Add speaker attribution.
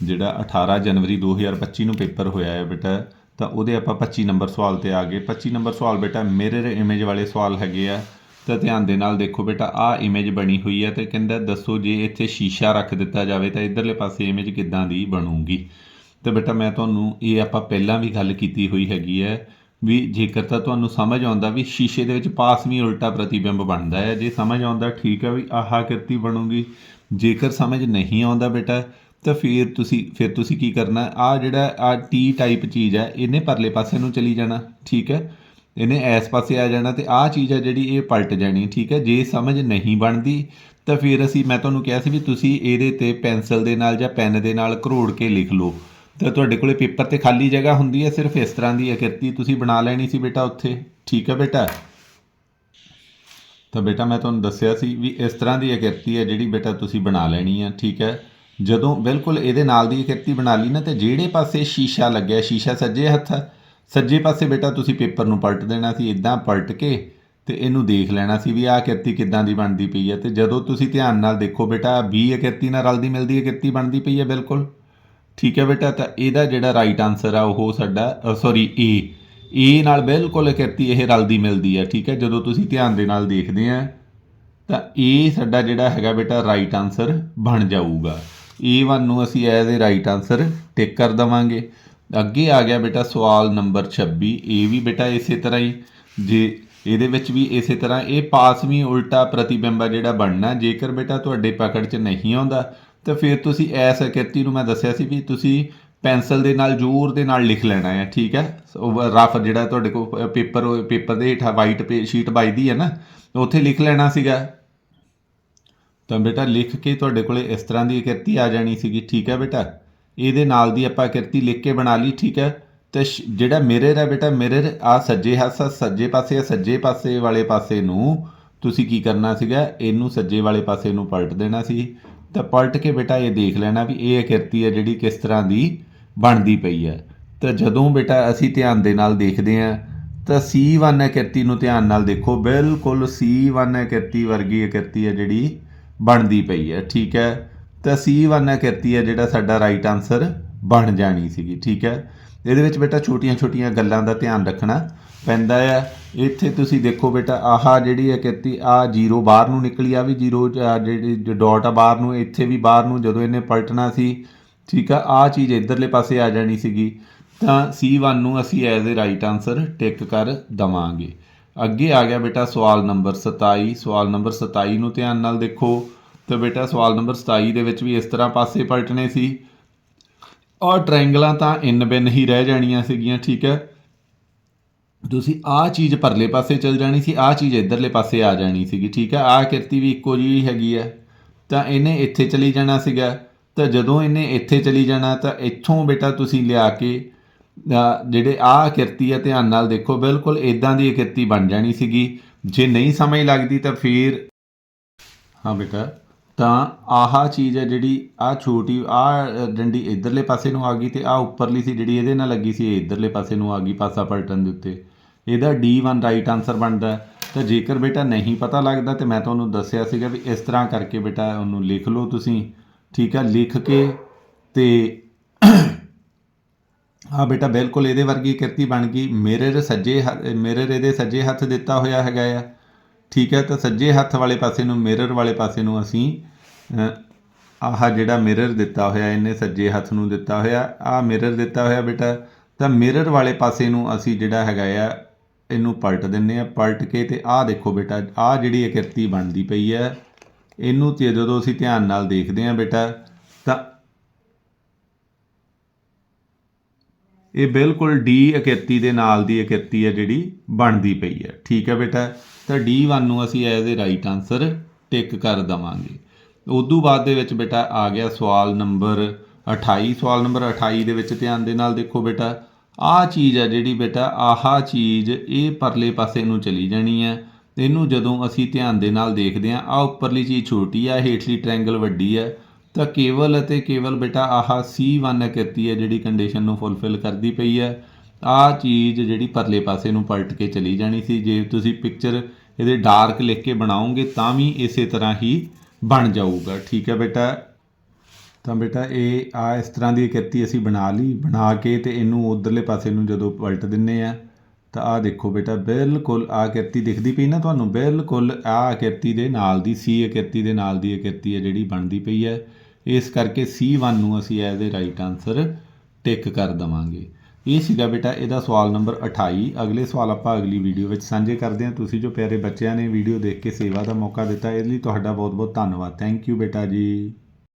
Speaker 1: ਜਿਹੜਾ 18 ਜਨਵਰੀ 2025 ਨੂੰ ਪੇਪਰ ਹੋਇਆ ਹੈ ਬੇਟਾ, ਤਾਂ ਉਹਦੇ ਆਪਾਂ 25 ਨੰਬਰ ਸਵਾਲ ਤੇ ਆ ਗਏ। 25 ਨੰਬਰ ਸਵਾਲ ਬੇਟਾ ਮਿਰਰ ਇਮੇਜ ਵਾਲੇ ਸਵਾਲ ਹੈਗੇ ਆ। ਤਾਂ ਧਿਆਨ ਦੇ ਨਾਲ ਦੇਖੋ ਬੇਟਾ, ਆਹ ਇਮੇਜ ਬਣੀ ਹੋਈ ਹੈ ਤੇ ਕਹਿੰਦਾ ਦੱਸੋ ਜੇ ਇੱਥੇ ਸ਼ੀਸ਼ਾ ਰੱਖ ਦਿੱਤਾ ਜਾਵੇ ਤਾਂ ਇਧਰਲੇ ਪਾਸੇ ਇਮੇਜ ਕਿੱਦਾਂ ਦੀ ਬਣੂਗੀ? ਤੇ ਬੇਟਾ ਮੈਂ ਤੁਹਾਨੂੰ ਇਹ ਆਪਾਂ ਪਹਿਲਾਂ ਵੀ ਗੱਲ ਕੀਤੀ ਹੋਈ ਹੈਗੀ ਹੈ ਵੀ ਜੇਕਰ ਤਾਂ ਤੁਹਾਨੂੰ ਸਮਝ ਆਉਂਦਾ ਵੀ ਸ਼ੀਸ਼ੇ ਦੇ ਵਿੱਚ ਪਾਸ ਵੀ ਉਲਟਾ ਪ੍ਰਤੀਬਿੰਬ ਬਣਦਾ ਹੈ, ਜੇ ਸਮਝ ਆਉਂਦਾ ਠੀਕ ਹੈ ਵੀ ਆਹ ਕਿਰਤੀ ਬਣੂਗੀ। ਜੇਕਰ ਸਮਝ ਨਹੀਂ ਆਉਂਦਾ ਬੇਟਾ ਤਾਂ ਫਿਰ ਤੁਸੀਂ ਫਿਰ ਤੁਸੀਂ ਕੀ ਕਰਨਾ? ਆ ਜਿਹੜਾ ਆ ਟੀ ਟਾਈਪ ਚੀਜ਼ ਹੈ, ਇਹਨੇ ਪਰਲੇ ਪਾਸੇ ਨੂੰ ਚਲੀ ਜਾਣਾ, ਠੀਕ ਹੈ? ਇਹਨੇ ਇਸ ਪਾਸੇ ਆ ਜਾਣਾ ਤੇ ਆਹ ਚੀਜ਼ ਹੈ ਜਿਹੜੀ ਇਹ ਪਲਟ ਜਾਣੀ, ਠੀਕ ਹੈ? ਜੇ ਸਮਝ ਨਹੀਂ ਬਣਦੀ, ਤਾਂ ਫਿਰ ਅਸੀਂ, ਮੈਂ ਤੁਹਾਨੂੰ ਕਿਹਾ ਸੀ ਵੀ ਤੁਸੀਂ ਇਹਦੇ ਤੇ ਪੈਨਸਲ ਦੇ ਨਾਲ ਜਾਂ ਪੈਨ ਦੇ ਨਾਲ ਘਰੋੜ ਕੇ ਲਿਖ ਲਓ। ਤਾਂ ਤੁਹਾਡੇ ਕੋਲੇ ਪੇਪਰ ਤੇ ਖਾਲੀ ਜਗ੍ਹਾ ਹੁੰਦੀ ਹੈ, ਸਿਰਫ ਇਸ ਤਰ੍ਹਾਂ ਦੀ ਅਕਿਰਤੀ ਤੁਸੀਂ ਬਣਾ ਲੈਣੀ ਸੀ ਬੇਟਾ ਉੱਥੇ, ਠੀਕ ਹੈ ਬੇਟਾ? ਤਾਂ ਬੇਟਾ ਮੈਂ ਤੁਹਾਨੂੰ ਦੱਸਿਆ ਸੀ ਵੀ ਇਸ ਤਰ੍ਹਾਂ ਦੀ ਆਕ੍ਰਿਤੀ ਹੈ ਜਿਹੜੀ ਬੇਟਾ ਤੁਸੀਂ ਬਣਾ ਲੈਣੀ ਹੈ, ਠੀਕ ਹੈ? ਜਦੋਂ ਬਿਲਕੁਲ ਇਹਦੇ ਨਾਲ ਦੀ ਆਕ੍ਰਿਤੀ ਬਣਾ ਲਈ ਨਾ ਤੇ ਜਿਹੜੇ ਪਾਸੇ ਸ਼ੀਸ਼ਾ ਲੱਗਿਆ ਸ਼ੀਸ਼ਾ ਸੱਜੇ ਹੱਥ ਹੈ, ਸੱਜੇ ਪਾਸੇ ਬੇਟਾ ਤੁਸੀਂ ਪੇਪਰ ਨੂੰ ਪਲਟ ਦੇਣਾ ਸੀ ਇਦਾਂ ਪਲਟ ਕੇ ਤੇ ਇਹਨੂੰ ਦੇਖ ਲੈਣਾ ਸੀ ਵੀ ਆਹ ਕਿਰਤੀ ਕਿੱਦਾਂ ਦੀ ਬਣਦੀ ਪਈ ਹੈ ਤੇ ਜਦੋਂ ਤੁਸੀਂ ਧਿਆਨ ਨਾਲ ਦੇਖੋ ਬੇਟਾ ਬੀ ਆਕ੍ਰਿਤੀ ਨਾਲ ਰਲਦੀ ਮਿਲਦੀ ਹੈ ਕਿਰਤੀ ਬਣਦੀ ਪਈ ਹੈ ਬਿਲਕੁਲ। ਠੀਕ ਹੈ ਬੇਟਾ ਤਾਂ ਇਹਦਾ ਜਿਹੜਾ ਰਾਈਟ ਆਨਸਰ ਆ ਉਹ ਸਾਡਾ ਸੌਰੀ ਏ ਏ ਨਾਲ ਬਿਲਕੁਲ ਕਿਰਤੀ ਇਹ ਰਲਦੀ ਮਿਲਦੀ ਹੈ ਠੀਕ ਹੈ? ਜਦੋਂ ਤੁਸੀਂ ਧਿਆਨ ਦੇ ਨਾਲ ਦੇਖਦੇ ਆ ਤਾਂ ਇਹ ਸਾਡਾ ਜਿਹੜਾ ਹੈਗਾ ਬੇਟਾ ਰਾਈਟ ਆਨਸਰ ਬਣ ਜਾਊਗਾ। A1 ਨੂੰ ਅਸੀਂ as a right answer tick ਕਰ ਦਵਾਂਗੇ। ਅੱਗੇ ਆ ਗਿਆ ਬੇਟਾ ਸਵਾਲ ਨੰਬਰ 26 ਇਹ ਵੀ ਬੇਟਾ ਇਸੇ ਤਰ੍ਹਾਂ ਹੀ। ਜੇ ਇਹਦੇ ਵਿੱਚ ਵੀ ਇਸੇ ਤਰ੍ਹਾਂ, ਇਹ ਪਾਸਵੀਂ ਉਲਟਾ ਪ੍ਰਤੀਬਿੰਬ ਆ ਜਿਹੜਾ ਬਣਨਾ। ਜੇਕਰ ਬੇਟਾ ਤੁਹਾਡੇ ਪਕੜ 'ਚ ਨਹੀਂ ਆਉਂਦਾ, ਤਾਂ ਫਿਰ ਤੁਸੀਂ ਐਸ ਆਕ੍ਰਿਤੀ ਨੂੰ ਮੈਂ ਦੱਸਿਆ ਸੀ ਵੀ ਤੁਸੀਂ ਪੈਨਸਲ ਦੇ ਨਾਲ, ਜ਼ੋਰ ਦੇ ਨਾਲ ਲਿਖ ਲੈਣਾ ਹੈ ਠੀਕ ਹੈ ਰਫ ਜਿਹੜਾ ਤੁਹਾਡੇ ਕੋਲ ਪੇਪਰ ਪੇਪਰ ਦੇ ਹੇਠਾਂ ਵਾਈਟ ਸ਼ੀਟ ਵੱਜਦੀ ਹੈ ਨਾ, ਉੱਥੇ ਲਿਖ ਲੈਣਾ ਸੀਗਾ। ਤਾਂ ਬੇਟਾ ਲਿਖ ਕੇ ਤੁਹਾਡੇ ਕੋਲੇ ਇਸ ਤਰ੍ਹਾਂ ਦੀ ਕਿਰਤੀ ਆ ਜਾਣੀ ਸੀਗੀ, ਠੀਕ ਹੈ ਬੇਟਾ? ਇਹਦੇ ਨਾਲ ਦੀ ਆਪਾਂ ਕਿਰਤੀ ਲਿਖ ਕੇ ਬਣਾ ਲਈ, ਠੀਕ ਹੈ? ਤੇ ਸ਼- ਜਿਹੜਾ ਮਿਰਰ ਹੈ ਬੇਟਾ ਮਿਰਰ ਆ ਸੱਜੇ ਹੱਥ ਸੱਜੇ ਪਾਸੇ ਆ ਸੱਜੇ ਪਾਸੇ ਵਾਲੇ ਪਾਸੇ ਨੂੰ ਤੁਸੀਂ ਕੀ ਕਰਨਾ ਸੀਗਾ? ਇਹਨੂੰ ਸੱਜੇ ਵਾਲੇ ਪਾਸੇ ਨੂੰ ਪਲਟ ਦੇਣਾ ਸੀ। ਤਾਂ ਪਲਟ ਕੇ ਬੇਟਾ ਇਹ ਦੇਖ ਲੈਣਾ ਵੀ ਇਹ ਕਿਰਤੀ ਹੈ ਜਿਹੜੀ ਕਿਸ ਤਰ੍ਹਾਂ ਦੀ ਬਣਦੀ ਪਈ ਹੈ। ਤਾਂ ਜਦੋਂ ਬੇਟਾ ਅਸੀਂ ਧਿਆਨ ਦੇ ਨਾਲ ਦੇਖਦੇ ਹਾਂ, ਤਾਂ C1 ਆਕ੍ਰਿਤੀ ਨੂੰ ਧਿਆਨ ਨਾਲ ਦੇਖੋ, ਬਿਲਕੁਲ C1 ਕਿਰਤੀ ਵਰਗੀ ਆਕ੍ਰਿਤੀ ਹੈ ਜਿਹੜੀ ਬਣਦੀ ਪਈ ਹੈ, ਠੀਕ ਹੈ? ਤਾਂ C1 ਕਿਰਤੀ ਹੈ ਜਿਹੜਾ ਸਾਡਾ ਰਾਈਟ ਆਨਸਰ ਬਣ ਜਾਣੀ ਸੀਗੀ, ਠੀਕ ਹੈ? ਇਹਦੇ ਵਿੱਚ ਬੇਟਾ ਛੋਟੀਆਂ-ਛੋਟੀਆਂ ਗੱਲਾਂ ਦਾ ਧਿਆਨ ਰੱਖਣਾ ਪੈਂਦਾ ਆ ਇੱਥੇ ਤੁਸੀਂ ਦੇਖੋ ਬੇਟਾ, ਆਹ ਜਿਹੜੀ ਹੈ ਕਿਰਤੀ ਆ ਜ਼ੀਰੋ ਬਾਹਰ ਨੂੰ ਨਿਕਲੀ ਆ ਵੀ ਜ਼ੀਰੋ ਜਿਹੜੀ ਡਾਟ ਆ ਬਾਹਰ ਨੂੰ, ਇੱਥੇ ਵੀ ਬਾਹਰ ਨੂੰ ਜਦੋਂ ਇਹਨੇ ਪਲਟਣਾ ਸੀ, ਠੀਕ ਆ ਆ ਚੀਜ਼ ਇਧਰਲੇ ਪਾਸੇ ਆ ਜਾਣੀ ਸੀਗੀ। ਤਾਂ C1 ਨੂੰ ਅਸੀਂ as a right answer tick ਕਰ ਦਵਾਂਗੇ। ਅੱਗੇ ਆ ਗਿਆ ਬੇਟਾ ਸਵਾਲ ਨੰਬਰ 27 ਸਵਾਲ ਨੰਬਰ 27 ਨੂੰ ਧਿਆਨ ਨਾਲ ਦੇਖੋ। ਤੇ ਬੇਟਾ ਸਵਾਲ ਨੰਬਰ 27 ਦੇ ਵਿੱਚ ਵੀ ਇਸ ਤਰ੍ਹਾਂ ਪਾਸੇ ਪਲਟਣੇ ਸੀ। ਔਰ ਟ੍ਰਾਇੰਗਲਾਂ ਤਾਂ ਇਨ ਬਿਨ ਹੀ ਰਹਿ ਜਾਣੀਆਂ ਸੀਗੀਆਂ, ਠੀਕ ਹੈ? ਤੁਸੀਂ ਆਹ ਚੀਜ਼ ਪਰਲੇ ਪਾਸੇ ਚਲ ਜਾਣੀ ਸੀ ਆਹ ਚੀਜ਼ ਇਧਰਲੇ ਪਾਸੇ ਆ ਜਾਣੀ ਸੀਗੀ, ਠੀਕ ਹੈ? ਆਹ ਕਿਰਤੀ ਵੀ ਇੱਕੋ ਜਿਹੀ ਹੈਗੀ ਹੈ। ਤਾਂ ਇਹਨੇ ਇੱਥੇ ਚਲੀ ਜਾਣਾ ਸੀਗਾ। ਤਾਂ ਜਦੋਂ ਇਹਨੇ ਇੱਥੇ ਚਲੀ ਜਾਣਾ, ਤਾਂ ਇੱਥੋਂ ਬੇਟਾ ਤੁਸੀਂ ਲਿਆ ਕੇ ਜਿਹੜੇ ਆਹ ਕਿਰਤੀ ਹੈ ਧਿਆਨ ਨਾਲ ਦੇਖੋ, ਬਿਲਕੁਲ ਇਦਾਂ ਦੀ ਕਿਰਤੀ ਬਣ ਜਾਣੀ ਸੀਗੀ। ਜੇ ਨਹੀਂ ਸਮਝ ਲੱਗਦੀ ਤਾਂ ਫਿਰ ਹਾਂ ਬੇਟਾ, ਤਾਂ ਆਹ ਚੀਜ਼ ਹੈ ਜਿਹੜੀ ਆ ਛੋਟੀ ਆ ਡੰਡੀ ਇਧਰਲੇ ਪਾਸੇ ਨੂੰ ਆ ਗਈ ਤੇ ਆ ਉੱਪਰਲੀ ਸੀ ਜਿਹੜੀ ਇਹਦੇ ਨਾਲ ਲੱਗੀ ਸੀ, ਇਹ ਇਧਰਲੇ ਪਾਸੇ ਨੂੰ ਆ ਗਈ ਪਾਸਾ ਪਲਟਣ ਦੇ ਉੱਤੇ। ਇਹਦਾ D1 ਰਾਈਟ ਆਨਸਰ ਬਣਦਾ ਤਾਂ ਜੇਕਰ ਬੇਟਾ ਨਹੀਂ ਪਤਾ ਲੱਗਦਾ ਤੇ ਮੈਂ ਤੁਹਾਨੂੰ ਦੱਸਿਆ ਸੀਗਾ ਵੀ ਇਸ ਤਰ੍ਹਾਂ ਕਰਕੇ ਬੇਟਾ ਉਹਨੂੰ ਲਿਖ ਲਓ ਤੁਸੀਂ, ਠੀਕ ਆ ਲਿਖ ਕੇ ਤੇ ਆ ਬੇਟਾ, ਬਿਲਕੁਲ ਇਹਦੇ ਵਰਗੀ ਕਿਰਤੀ ਬਣ ਗਈ। ਮਿਰਰ ਸੱਜੇ ਮਿਰਰ ਇਹਦੇ ਸੱਜੇ ਹੱਥ ਦਿੱਤਾ ਹੋਇਆ ਹੈਗਾ ਆ। ਠੀਕ ਹੈ, ਤਾਂ ਸੱਜੇ ਹੱਥ ਵਾਲੇ ਪਾਸੇ ਨੂੰ ਮਿਰਰ ਵਾਲੇ ਪਾਸੇ ਨੂੰ ਅਸੀਂ ਆਹ ਜਿਹੜਾ ਮਿਰਰ ਦਿੱਤਾ ਹੋਇਆ, ਇਹਨੇ ਸੱਜੇ ਹੱਥ ਨੂੰ ਦਿੱਤਾ ਹੋਇਆ, ਆਹ ਮਿਰਰ ਦਿੱਤਾ ਹੋਇਆ ਬੇਟਾ। ਤਾਂ ਮਿਰਰ ਵਾਲੇ ਪਾਸੇ ਨੂੰ ਅਸੀਂ ਜਿਹੜਾ ਹੈਗਾ ਆ, ਇਹਨੂੰ ਪਲਟ ਦਿੰਨੇ ਆ, ਪਲਟ ਕੇ ਤੇ ਆਹ ਦੇਖੋ ਬੇਟਾ, ਆਹ ਜਿਹੜੀ ਆਕ੍ਰਿਤੀ ਬਣਦੀ ਪਈ ਹੈ, ਇਹਨੂੰ ਤੇ ਜਦੋਂ ਅਸੀਂ ਧਿਆਨ ਨਾਲ ਦੇਖਦੇ ਆ ਬੇਟਾ, ਤਾਂ ਇਹ ਬਿਲਕੁਲ D ਆਕ੍ਰਿਤੀ ਦੇ ਨਾਲ ਦੀ ਆਕ੍ਰਿਤੀ ਹੈ ਜਿਹੜੀ ਬਣਦੀ ਪਈ ਹੈ। ਠੀਕ ਹੈ ਬੇਟਾ? ਤਾਂ D1 ਨੂੰ ਅਸੀਂ as a right answer tick ਕਰ ਦਵਾਂਗੇ। ਉਦੋਂ ਬਾਅਦ ਦੇ ਵਿੱਚ ਬੇਟਾ ਆ ਗਿਆ ਸਵਾਲ ਨੰਬਰ 28 ਸਵਾਲ ਨੰਬਰ 28 ਦੇ ਵਿੱਚ ਧਿਆਨ ਦੇ ਨਾਲ ਦੇਖੋ ਬੇਟਾ। ਆਹ ਚੀਜ਼ ਹੈ ਜਿਹੜੀ ਬੇਟਾ, ਆਹ ਚੀਜ਼ ਇਹ ਪਰਲੇ ਪਾਸੇ ਨੂੰ ਚਲੀ ਜਾਣੀ ਹੈ। ਇਹਨੂੰ ਜਦੋਂ ਅਸੀਂ ਧਿਆਨ ਦੇ ਨਾਲ ਦੇਖਦੇ ਹਾਂ ਆ ਉੱਪਰਲੀ ਚੀਜ਼ ਛੋਟੀ ਆ, ਹੇਠਲੀ ਟ੍ਰਾਇੰਗਲ ਵੱਡੀ ਹੈ ਤਾਂ ਕੇਵਲ ਅਤੇ ਕੇਵਲ ਬੇਟਾ ਆਹ C1 ਆਕ੍ਰਿਤੀ ਹੈ, ਜਿਹੜੀ ਕੰਡੀਸ਼ਨ ਨੂੰ ਫੁੱਲਫਿਲ ਕਰਦੀ ਪਈ ਹੈ। ਆਹ ਚੀਜ਼ ਜਿਹੜੀ ਪਰਲੇ ਪਾਸੇ ਨੂੰ ਪਲਟ ਕੇ ਚਲੀ ਜਾਣੀ ਸੀ। ਜੇ ਤੁਸੀਂ ਪਿਕਚਰ ਇਹਦੇ ਡਾਰਕ ਲਿਖ ਕੇ ਬਣਾਓਗੇ, ਤਾਂ ਵੀ ਇਸੇ ਤਰ੍ਹਾਂ ਹੀ ਬਣ ਜਾਊਗਾ। ਠੀਕ ਹੈ ਬੇਟਾ? ਤਾਂ ਬੇਟਾ ਇਹ ਆ ਇਸ ਤਰ੍ਹਾਂ ਦੀ ਆਕ੍ਰਿਤੀ ਅਸੀਂ ਬਣਾ ਲਈ। ਬਣਾ ਕੇ ਤੇ ਇਹਨੂੰ ਉਧਰਲੇ ਪਾਸੇ ਨੂੰ ਜਦੋਂ ਪਲਟ ਦਿੰਨੇ ਆ, ਤਾਂ ਆ ਦੇਖੋ ਬੇਟਾ, ਬਿਲਕੁਲ ਆ ਕਿਰਤੀ ਦਿਖਦੀ ਪਈ ਨਾ ਤੁਹਾਨੂੰ। ਬਿਲਕੁਲ ਆ ਕਿਰਤੀ ਦੇ ਨਾਲ ਦੀ ਸੀ ਆਕ੍ਰਿਤੀ ਦੇ ਨਾਲ ਦੀ ਆਕ੍ਰਿਤੀ ਹੈ ਜਿਹੜੀ ਬਣਦੀ ਪਈ ਹੈ। ਇਸ ਕਰਕੇ C1 ਨੂੰ ਅਸੀਂ ਐਜ਼ ਇਹਦੇ ਰਾਈਟ ਆਨਸਰ ਟਿਕ ਕਰ ਦਵਾਂਗੇ। ਇਹ ਸੀਗਾ ਬੇਟਾ ਇਹਦਾ ਸਵਾਲ ਨੰਬਰ 28 ਅਗਲੇ ਸਵਾਲ ਆਪਾਂ ਅਗਲੀ ਵੀਡੀਓ ਵਿੱਚ ਸਾਂਝੇ ਕਰਦੇ ਹਾਂ। ਤੁਸੀਂ ਜੋ ਪਿਆਰੇ ਬੱਚਿਆਂ ਨੇ ਵੀਡੀਓ ਦੇਖ ਕੇ ਸੇਵਾ ਦਾ ਮੌਕਾ ਦਿੱਤਾ, ਇਹਦੇ ਲਈ ਤੁਹਾਡਾ ਬਹੁਤ ਬਹੁਤ ਧੰਨਵਾਦ। ਥੈਂਕ ਯੂ ਬੇਟਾ ਜੀ।